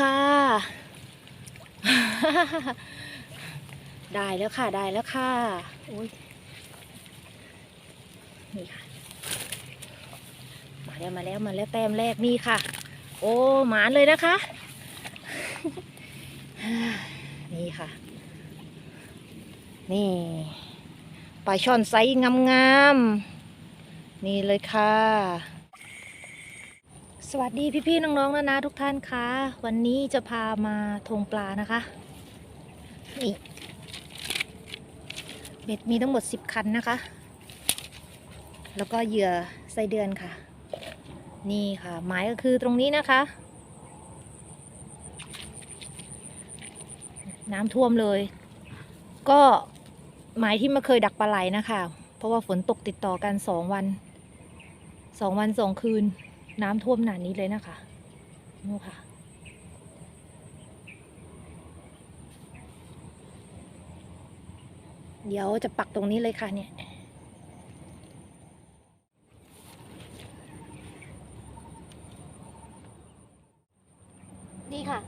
ค่ะ ได้แล้วค่ะ ได้แล้วค่ะโอ้ยนี่ค่ะ มาแล้วมาแล้วมาแล้วแต้มแรกนี่ค่ะ โอ้หมานเลยนะคะ นี่ค่ะ นี่ปลาช่อนไซส์งามๆนี่เลยค่ะ สวัสดีพี่ๆน้องๆนะนะทุกท่านคะวันนี้จะพามาทงปลานะคะนี่เบ็ดมีทั้งหมด 10 คันนะคะ แล้วก็เหยื่อไส้เดือนค่ะ นี่ค่ะ หมายก็คือตรงนี้นะคะ น้ำท่วมเลย ก็หมายที่มาเคยดักปลาไหลนะคะ เพราะว่าฝนตกติดต่อกันสองวันสองวันสองคืน น้ำท่วมหนานี้เลยนะคะนู่นค่ะ เดี๋ยวจะปักตรงนี้เลยค่ะเนี่ย นี่ค่ะ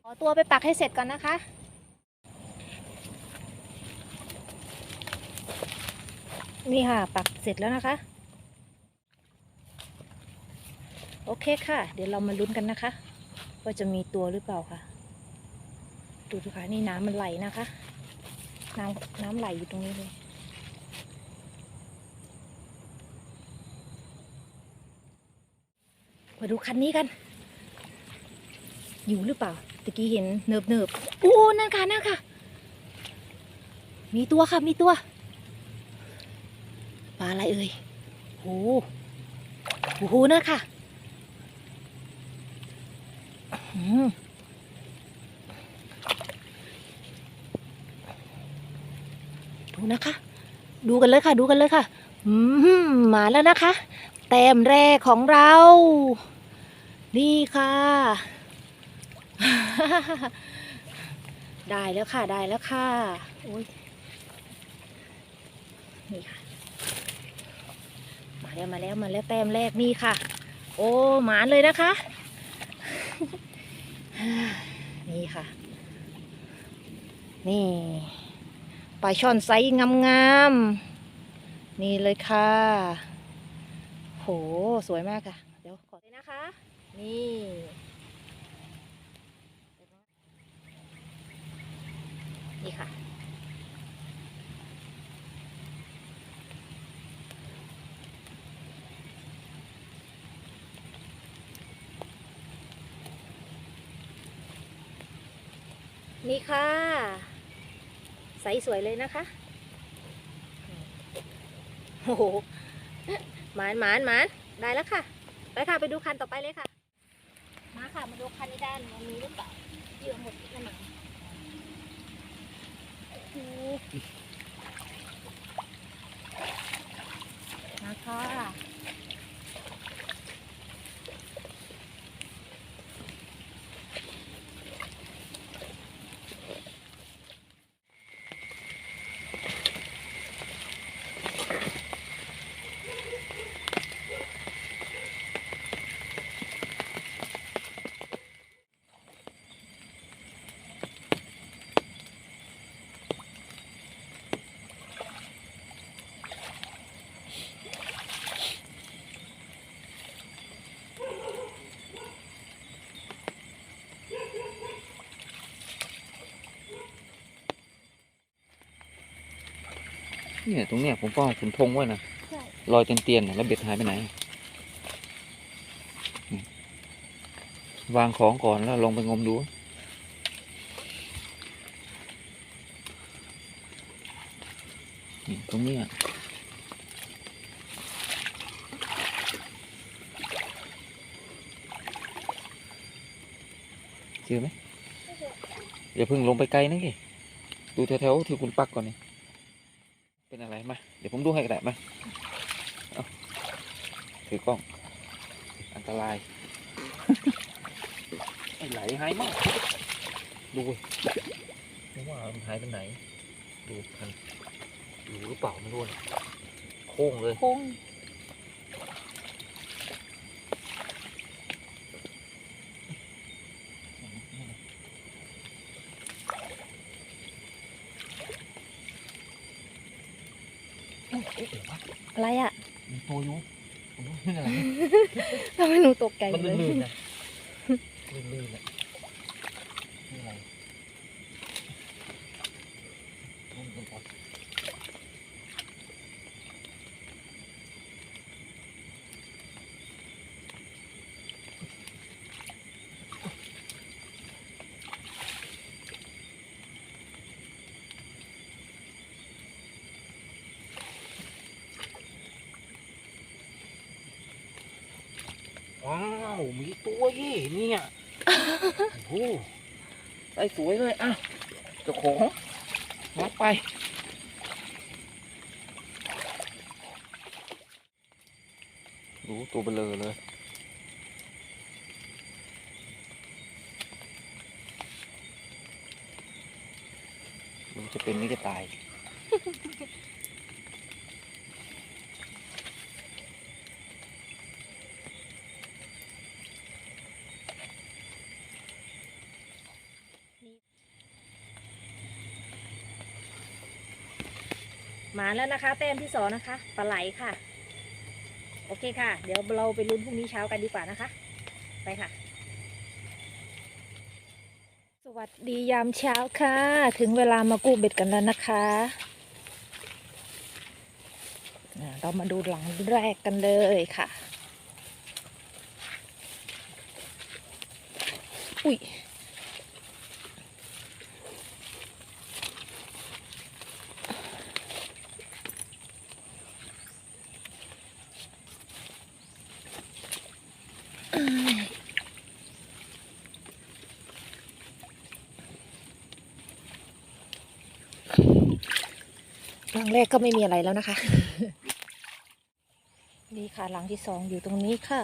ข อตัวไปปักให้เสร็จก่อนนะคะ นี่ค่ะ ปักเสร็จแล้วนะคะ โอเคค่ะ เดี๋ยวเรามาลุ้นกันนะคะ ว่าจะมีตัวหรือเปล่าค่ะ ดูดูค่ะนี่น้ำมันไหลนะคะ น้ำน้ำไหลอยู่ตรงนี้เลยมาดูคันนี้กัน อยู่หรือเปล่า ตะกี้เห็นเนิบเนิบๆโอ้นั่นค่ะนั่นค่ะ มีตัวค่ะมีตัวปลาอะไรเอ่ยโอ้โหโอ้โหนั่นค่ะดูนะคะ ดูกันเลยค่ะ ดูกันเลยค่ะมมาแล้วนะคะ แต้มแรกของเรา นี่ค่ะ ได้แล้วค่ะได้แล้วค่ะโอ้ยนี่ค่ะ มาแล้วมาแล้วมาแล้วแต้มแรกนี่ค่ะ โอ้หมานเลยนะคะ นี่ค่ะ นี่ปลาช่อนไซส์งามๆนี่เลยค่ะ โหสวยมากค่ะ เดี๋ยวขอเลยนะคะ นี่ นี่ค่ะ นี่ค่ะ ใสสวยเลยนะคะ โอ้โหหมานหมานหมานได้แล้วค่ะ ไปค่ะไปดูคันต่อไปเลยค่ะ มาค่ะ มาดูคันนี้ด้านมันมีหรือเปล่าเยื่หมดนั่นเอง โอ้โหมาค่ะ เนี่ยตรงเนี้ยผมก็ขุนทงไว้นะใช่ลอยเตียนๆน่ะแล้วเบ็ดหายไปไหนนี่วางของก่อนแล้วลองไปงมดูนี่ตรงเนี้ยเจอไหมอย่าเพิ่งลงไปไกลนะกี่ดูแถวๆที่คุณปักก่อนนี่ เป็นอะไรมา เดี๋ยวผมดูให้ก็ได้มาเอาถือกล้อง อันตรายไอ้ไหลหายมากดูไม่ว่ามันหายไปไหน ดูมันดูหรือเปล่าไม่รู้โค้งเลยโค้ง อะไรอะมีตัวอยู่ผมว่าเป็นอะไรทำไมหนูตกใจมันเลยลื่นๆนะลื่นๆนะนี่อะไรมันเป็นอะไร ว้าว มีตัวยี่เนี่ยโอ้โหได้สวยเลยอะเจ้าของรับไปดูตัวเบลอเลยมันจะเป็นนี่ก็ตาย มาแล้วนะคะ แต้มที่สองนะคะปลาไหลค่ะ โอเคค่ะ เดี๋ยวเราไปลุ้นพรุ่งนี้เช้ากันดีกว่านะคะ ไปค่ะ สวัสดียามเช้าค่ะ ถึงเวลามากู้เบ็ดกันแล้วนะคะเรามาดูหลังแรกกันเลยค่ะ อุ้ย หลังแรกก็ไม่มีอะไรแล้วนะคะนี่ค่ะหลังที่สองอยู่ตรงนี้ค่ะ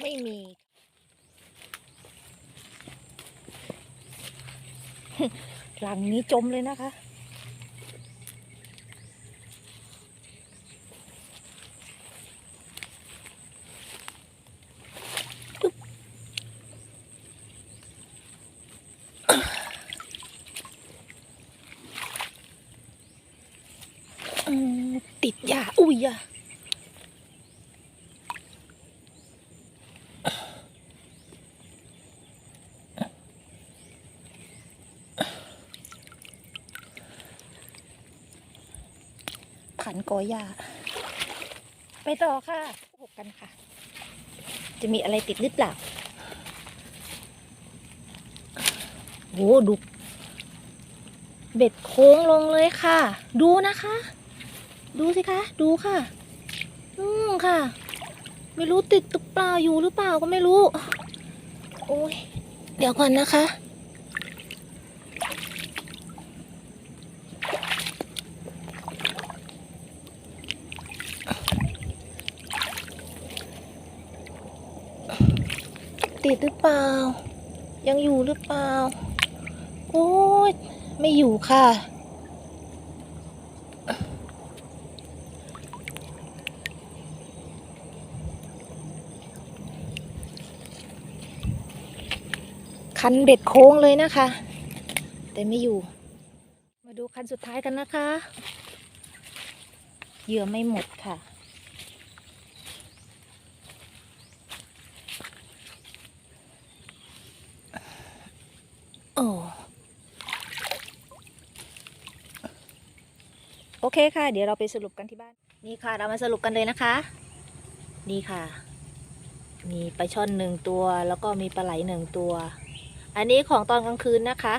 ไม่มี หลังนี้จมเลยนะคะอืมติดยาอุ้ยอะันกอหญ้าไปต่อค่ะหกกันค่ะ จะมีอะไรติดหรือเปล่าโหดูเบ็ดโค้งลงเลยค่ะ ดูนะคะ ดูสิคะ ดูค่ะ อืมค่ะ ไม่รู้ติดตุกเปล่าอยู่หรือเปล่าก็ไม่รู้ โอ้ย เดี๋ยวก่อนนะคะ ติดหรือเปล่า ยังอยู่หรือเปล่า โอ้ยไม่อยู่ค่ะ คันเบ็ดโค้งเลยนะคะ แต่ไม่อยู่ มาดูคันสุดท้ายกันนะคะ เหยื่อไม่หมดค่ะ โอ้โอ เคค่ะ เดี๋ยวเราไปสรุปกันที่บ้าน นี่ค่ะ เรามาสรุปกันเลยนะคะ นี่ค่ะ มีปลาช่อนหนึ่งตัว แล้วก็มีปลาไหลหนึ่งตัว อันนี้ของตอนกลางคืนนะคะ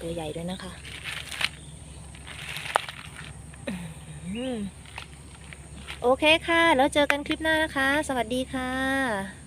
ตัวใหญ่ด้วยนะคะโอเคค่ะ แล้วเจอกันคลิปหน้านะคะ สวัสดีค่ะ